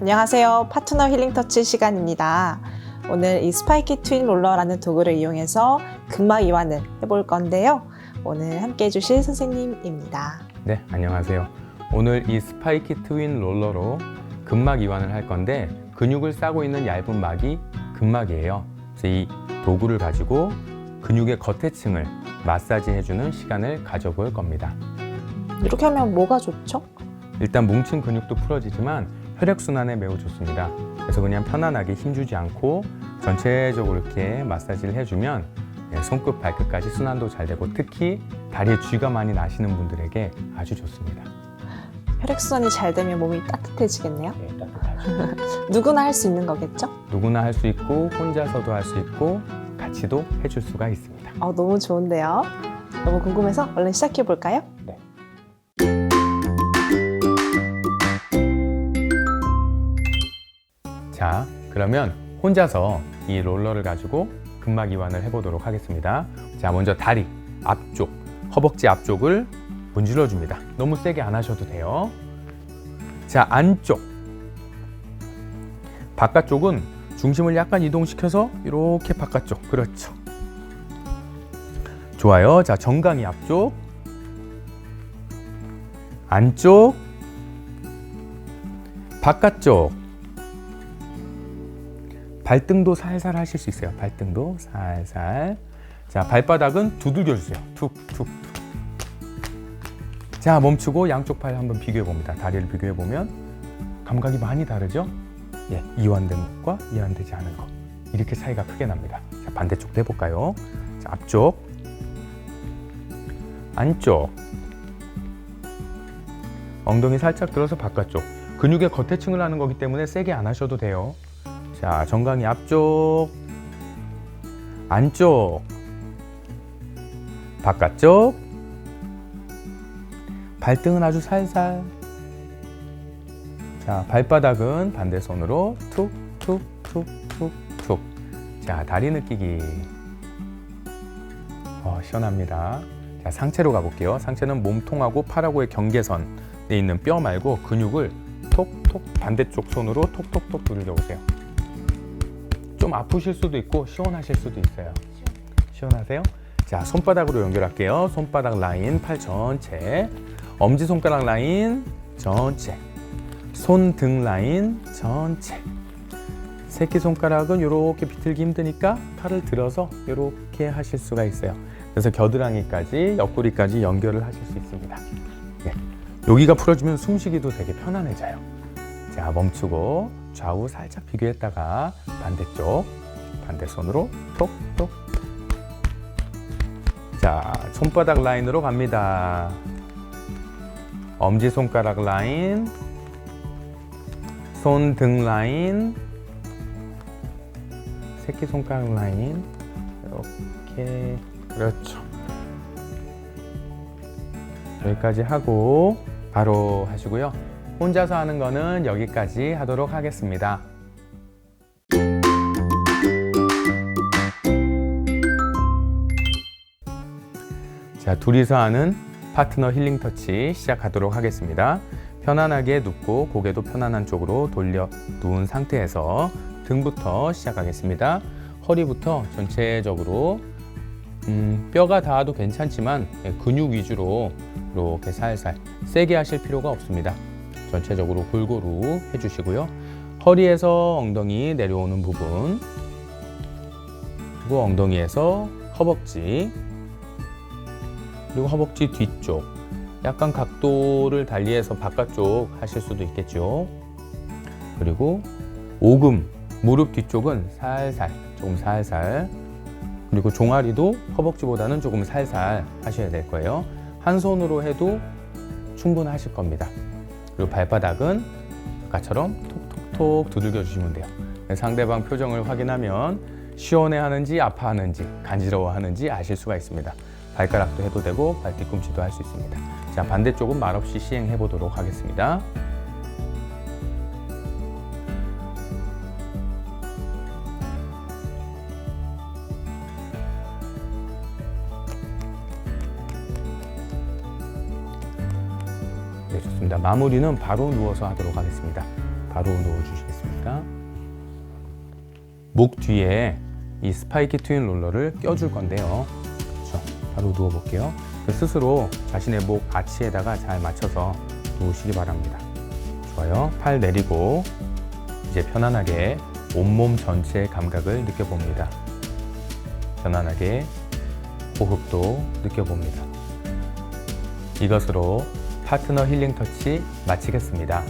안녕하세요. 파트너 힐링 터치 시간입니다. 오늘 이 스파이키 트윈 롤러라는 도구를 이용해서 근막 이완을 해볼 건데요. 오늘 함께 해주실 선생님입니다. 네, 안녕하세요. 오늘 이 스파이키 트윈 롤러로 근막 이완을 할 건데 근육을 싸고 있는 얇은 막이 근막이에요. 그래서 이 도구를 가지고 근육의 겉에 층을 마사지 해주는 시간을 가져볼 겁니다. 이렇게 하면 뭐가 좋죠? 일단 뭉친 근육도 풀어지지만 혈액순환에 매우 좋습니다. 그래서 그냥 편안하게 힘주지 않고 전체적으로 이렇게 마사지를 해주면 예, 손끝 발끝까지 순환도 잘 되고 특히 다리에 쥐가 많이 나시는 분들에게 아주 좋습니다. 혈액순환이 잘 되면 몸이 따뜻해지겠네요. 네, 따뜻하죠. 누구나 할 수 있는 거겠죠? 누구나 할 수 있고 혼자서도 할 수 있고 같이도 해줄 수가 있습니다. 어, 너무 좋은데요. 너무 궁금해서 얼른 시작해 볼까요? 네. 그러면 혼자서 이 롤러를 가지고 근막 이완을 해보도록 하겠습니다. 자, 먼저 다리 앞쪽, 허벅지 앞쪽을 문질러 줍니다. 너무 세게 안 하셔도 돼요. 자, 안쪽. 바깥쪽은 중심을 약간 이동시켜서 이렇게 바깥쪽. 그렇죠. 좋아요. 자, 정강이 앞쪽. 안쪽. 바깥쪽. 발등도 살살 하실 수 있어요. 발등도 살살. 자, 발바닥은 두들겨 주세요. 툭, 툭, 툭. 자, 멈추고 양쪽 팔 한번 비교해 봅니다. 다리를 비교해 보면 감각이 많이 다르죠? 예, 이완된 것과 이완되지 않은 것. 이렇게 차이가 크게 납니다. 자, 반대쪽도 해볼까요? 자, 앞쪽. 안쪽. 엉덩이 살짝 들어서 바깥쪽. 근육의 겉에 층을 하는 거기 때문에 세게 안 하셔도 돼요. 자, 정강이 앞쪽. 안쪽. 바깥쪽. 발등은 아주 살살. 자, 발바닥은 반대 손으로 툭, 툭, 툭, 툭, 툭. 자, 다리 느끼기. 어, 시원합니다. 자, 상체로 가볼게요. 상체는 몸통하고 팔하고의 경계선에 있는 뼈 말고 근육을 톡톡 반대쪽 손으로 톡톡톡 두들겨 보세요. 좀 아프실 수도 있고 시원하실 수도 있어요. 시원하세요? 자, 손바닥으로 연결할게요. 손바닥 라인, 팔 전체. 엄지 손가락 라인 전체. 손등 라인 전체. 새끼 손가락은 이렇게 비틀기 힘드니까 팔을 들어서 이렇게 하실 수가 있어요. 그래서 겨드랑이까지 옆구리까지 연결을 하실 수 있습니다. 네. 여기가 풀어지면 숨쉬기도 되게 편안해져요. 자, 멈추고 좌우 살짝 비교했다가 반대쪽 반대 손으로 톡톡. 자, 손바닥 라인으로 갑니다. 엄지 손가락 라인, 손등 라인, 새끼 손가락 라인 이렇게 그렇죠. 여기까지 하고 바로 하시고요. 혼자서 하는 거는 여기까지 하도록 하겠습니다. 자, 둘이서 하는 파트너 힐링 터치 시작하도록 하겠습니다. 편안하게 눕고 고개도 편안한 쪽으로 돌려 누운 상태에서 등부터 시작하겠습니다. 허리부터 전체적으로 음, 뼈가 닿아도 괜찮지만 예, 근육 위주로 이렇게 살살 세게 하실 필요가 없습니다. 전체적으로 골고루 해주시고요. 허리에서 엉덩이 내려오는 부분 그리고 엉덩이에서 허벅지 그리고 허벅지 뒤쪽 약간 각도를 달리해서 바깥쪽 하실 수도 있겠죠. 그리고 오금 무릎 뒤쪽은 살살 조금 살살 그리고 종아리도 허벅지보다는 조금 살살 하셔야 될 거예요. 한 손으로 해도 충분하실 겁니다. 그리고 발바닥은 아까처럼 톡톡톡 두들겨 주시면 돼요. 상대방 표정을 확인하면 시원해 하는지 아파하는지 간지러워 하는지 아실 수가 있습니다. 발가락도 해도 되고 발 뒤꿈치도 할 수 있습니다. 자, 반대쪽은 말없이 시행해 보도록 하겠습니다. 네, 좋습니다. 마무리는 바로 누워서 하도록 하겠습니다. 바로 누워 주시겠습니다. 목 뒤에 이 스파이키 트윈 롤러를 껴줄 건데요. 그렇죠. 바로 누워 볼게요. 그 스스로 자신의 목 아치에다가 잘 맞춰서 누우시기 바랍니다. 좋아요. 팔 내리고 이제 편안하게 온몸 전체의 감각을 느껴봅니다. 편안하게 호흡도 느껴봅니다. 이것으로 파트너 힐링 터치 마치겠습니다.